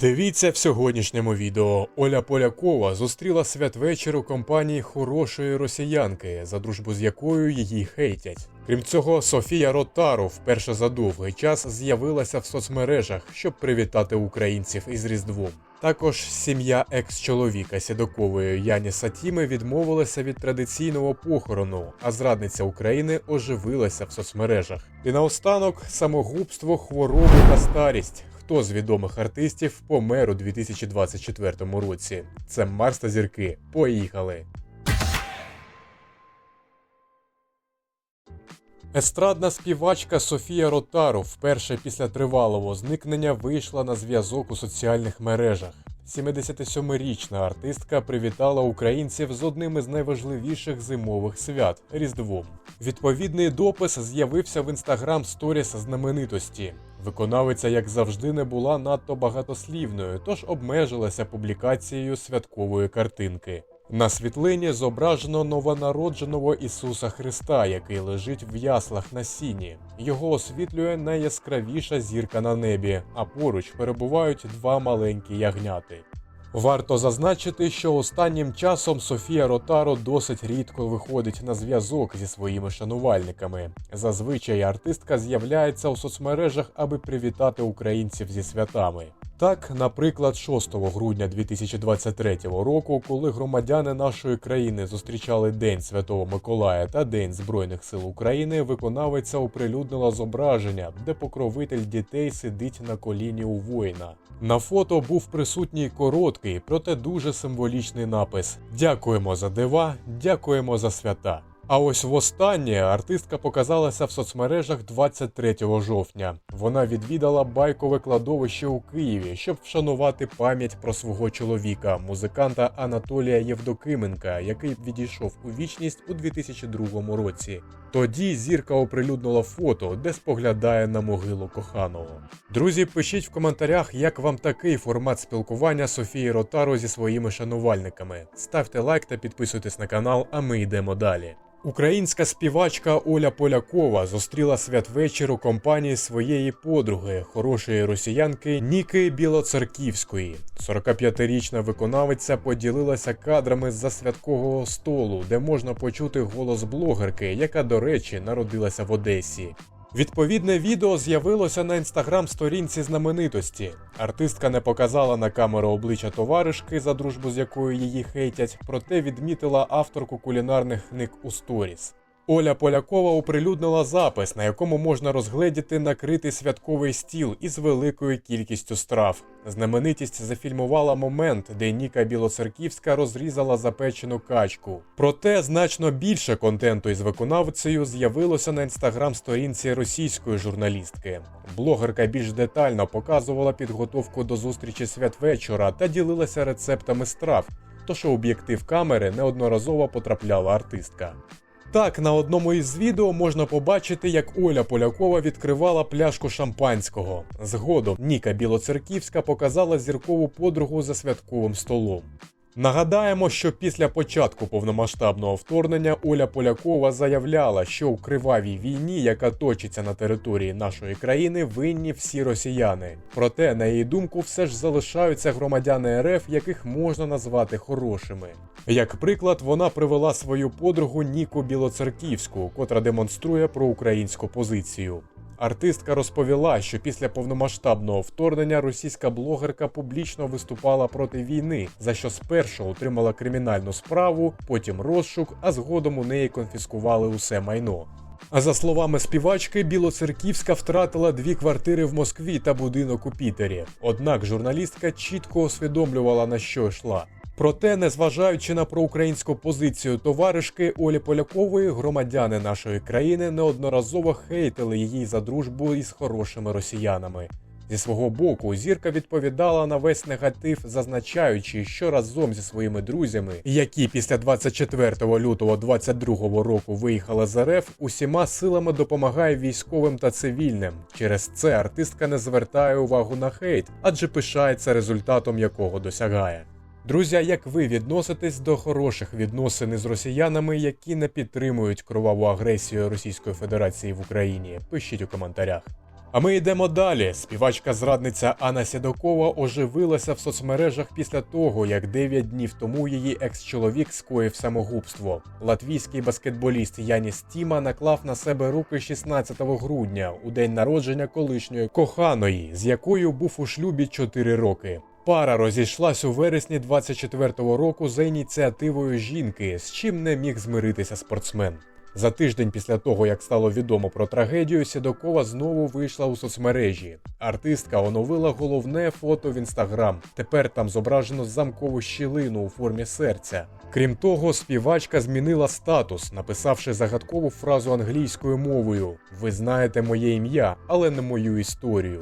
Дивіться в сьогоднішньому відео. Оля Полякова зустріла святвечір у компанії хорошої росіянки, за дружбу з якою її хейтять. Крім цього, Софія Ротару вперше за довгий час з'явилася в соцмережах, щоб привітати українців із Різдвом. Також сім'я екс-чоловіка Сідокової Яні Сатіми відмовилася від традиційного похорону, а зрадниця України оживилася в соцмережах. І наостанок самогубство, хвороби та старість. Хто з відомих артистів помер у 2024 році? Це Марс та зірки. Поїхали! Естрадна співачка Софія Ротару вперше після тривалого зникнення вийшла на зв'язок у соціальних мережах. 77-річна артистка привітала українців з одним із найважливіших зимових свят Різдвом. Відповідний допис з'явився в інстаграм сторіс знаменитості. Виконавиця, як завжди, не була надто багатослівною, тож обмежилася публікацією святкової картинки. На світлині зображено новонародженого Ісуса Христа, який лежить в яслах на сіні. Його освітлює найяскравіша зірка на небі, а поруч перебувають два маленькі ягняти. Варто зазначити, що останнім часом Софія Ротаро досить рідко виходить на зв'язок зі своїми шанувальниками. Зазвичай артистка з'являється у соцмережах, аби привітати українців зі святами. Так, наприклад, 6 грудня 2023 року, коли громадяни нашої країни зустрічали День Святого Миколая та День Збройних сил України, виконавиця оприлюднила зображення, де покровитель дітей сидить на коліні у воїна. На фото був присутній короткий, проте дуже символічний напис: Дякуємо за дива, дякуємо за свята. А ось востаннє артистка показалася в соцмережах 23 жовтня. Вона відвідала байкове кладовище у Києві, щоб вшанувати пам'ять про свого чоловіка, музиканта Анатолія Євдокименка, який відійшов у вічність у 2002 році. Тоді зірка оприлюднила фото, де споглядає на могилу коханого. Друзі, пишіть в коментарях, як вам такий формат спілкування Софії Ротаро зі своїми шанувальниками. Ставте лайк та підписуйтесь на канал, а ми йдемо далі. Українська співачка Оля Полякова зустріла святвечір у компанії своєї подруги, хорошої росіянки Ніки Білоцерківської. 45-річна виконавиця поділилася кадрами з-за святкового столу, де можна почути голос блогерки, яка, до речі, народилася в Одесі. Відповідне відео з'явилося на інстаграм-сторінці знаменитості. Артистка не показала на камеру обличчя товаришки, за дружбу з якою її хейтять, проте відмітила авторку кулінарних книг у сторіс. Оля Полякова оприлюднила запис, на якому можна розгледіти накритий святковий стіл із великою кількістю страв. Знаменитість зафільмувала момент, де Ніка Білоцерківська розрізала запечену качку. Проте значно більше контенту із виконавцею з'явилося на інстаграм-сторінці російської журналістки. Блогерка більш детально показувала підготовку до зустрічі святвечора та ділилася рецептами страв. Тож у об'єктив камери неодноразово потрапляла артистка. Так, на одному із відео можна побачити, як Оля Полякова відкривала пляшку шампанського. Згодом Ніка Білоцерківська показала зіркову подругу за святковим столом. Нагадаємо, що після початку повномасштабного вторгнення Оля Полякова заявляла, що у кривавій війні, яка точиться на території нашої країни, винні всі росіяни. Проте, на її думку, все ж залишаються громадяни РФ, яких можна назвати хорошими. Як приклад, вона привела свою подругу Ніку Білоцерківську, котра демонструє проукраїнську позицію. Артистка розповіла, що після повномасштабного вторгнення російська блогерка публічно виступала проти війни, за що спершу отримала кримінальну справу, потім розшук, а згодом у неї конфіскували усе майно. А за словами співачки, Білоцерківська втратила дві квартири в Москві та будинок у Пітері. Однак журналістка чітко усвідомлювала на що йшла. Проте, незважаючи на проукраїнську позицію товаришки Олі Полякової, громадяни нашої країни неодноразово хейтили її за дружбу із хорошими росіянами. Зі свого боку, зірка відповідала на весь негатив, зазначаючи, що разом зі своїми друзями, які після 24 лютого 2022 року виїхали з РФ, усіма силами допомагає військовим та цивільним. Через це артистка не звертає увагу на хейт, адже пишається результатом якого досягає. Друзі, як ви відноситесь до хороших відносин із росіянами, які не підтримують кроваву агресію Російської Федерації в Україні? Пишіть у коментарях. А ми йдемо далі. Співачка-зрадниця Анна Сідокова оживилася в соцмережах після того, як 9 днів тому її екс-чоловік скоїв самогубство. Латвійський баскетболіст Яніс Тіма наклав на себе руки 16 грудня у день народження колишньої коханої, з якою був у шлюбі 4 роки. Пара розійшлась у вересні 24-го року за ініціативою жінки, з чим не міг змиритися спортсмен. За тиждень після того, як стало відомо про трагедію, Сідокова знову вийшла у соцмережі. Артистка оновила головне фото в інстаграм. Тепер там зображено замкову щілину у формі серця. Крім того, співачка змінила статус, написавши загадкову фразу англійською мовою: Ви знаєте моє ім'я, але не мою історію.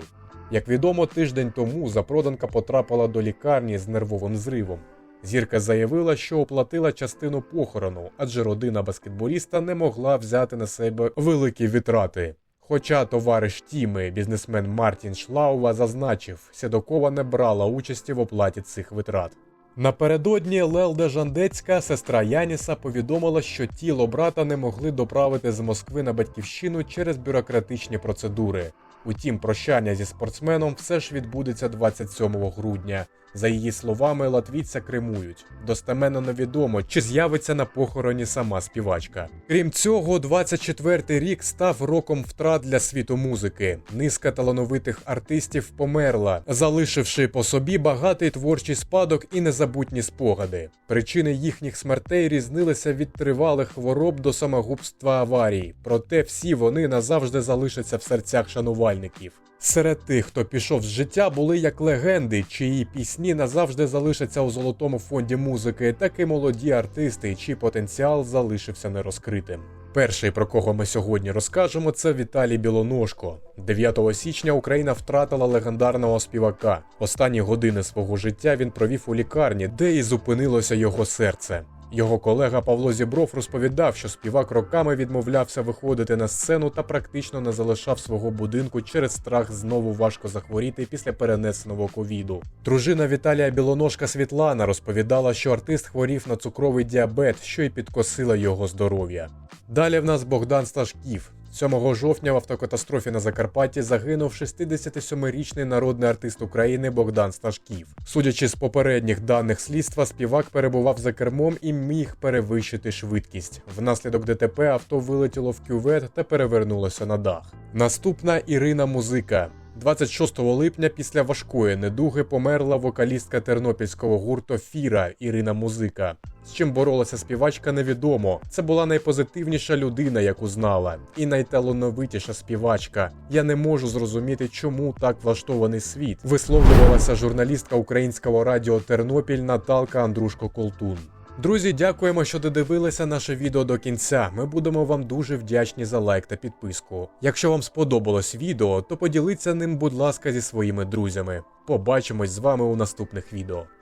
Як відомо, тиждень тому запроданка потрапила до лікарні з нервовим зривом. Зірка заявила, що оплатила частину похорону, адже родина баскетболіста не могла взяти на себе великі витрати. Хоча товариш Тіми, бізнесмен Мартін Шлаува, зазначив, Сідокова не брала участі в оплаті цих витрат. Напередодні Лелда Жандецька, сестра Яніса, повідомила, що тіло брата не могли доправити з Москви на батьківщину через бюрократичні процедури. Утім, прощання зі спортсменом все ж відбудеться 27 грудня. За її словами, латвійця кремують. Достеменно невідомо, чи з'явиться на похороні сама співачка. Крім цього, 24-й рік став роком втрат для світу музики. Низка талановитих артистів померла, залишивши по собі багатий творчий спадок і незабутні спогади. Причини їхніх смертей різнилися від тривалих хвороб до самогубства аварій, проте всі вони назавжди залишаться в серцях шанувальників. Серед тих, хто пішов з життя, були як легенди, чиї пісні назавжди залишаться у золотому фонді музики, так і молоді артисти, чий потенціал залишився нерозкритим. Перший, про кого ми сьогодні розкажемо, це Віталій Білоножко. 9 січня Україна втратила легендарного співака. Останні години свого життя він провів у лікарні, де і зупинилося його серце. Його колега Павло Зібров розповідав, що співак роками відмовлявся виходити на сцену та практично не залишав свого будинку через страх знову важко захворіти після перенесеного ковіду. Дружина Віталія Білоножка Світлана розповідала, що артист хворів на цукровий діабет, що й підкосила його здоров'я. Далі в нас Богдан Сташків. 7 жовтня в автокатастрофі на Закарпатті загинув 67-річний народний артист України Богдан Сташків. Судячи з попередніх даних слідства, співак перебував за кермом і міг перевищити швидкість. Внаслідок ДТП авто вилетіло в кювет та перевернулося на дах. Наступна Ірина Музика. 26 липня після важкої недуги померла вокалістка тернопільського гурту Фіра Ірина Музика. З чим боролася співачка, невідомо. Це була найпозитивніша людина, яку знала, і найталановитіша співачка. Я не можу зрозуміти, чому так влаштований світ. Висловлювалася журналістка українського радіо Тернопіль Наталка Андрушко Колтун. Друзі, дякуємо, що додивилися наше відео до кінця. Ми будемо вам дуже вдячні за лайк та підписку. Якщо вам сподобалось відео, то поділіться ним, будь ласка, зі своїми друзями. Побачимось з вами у наступних відео.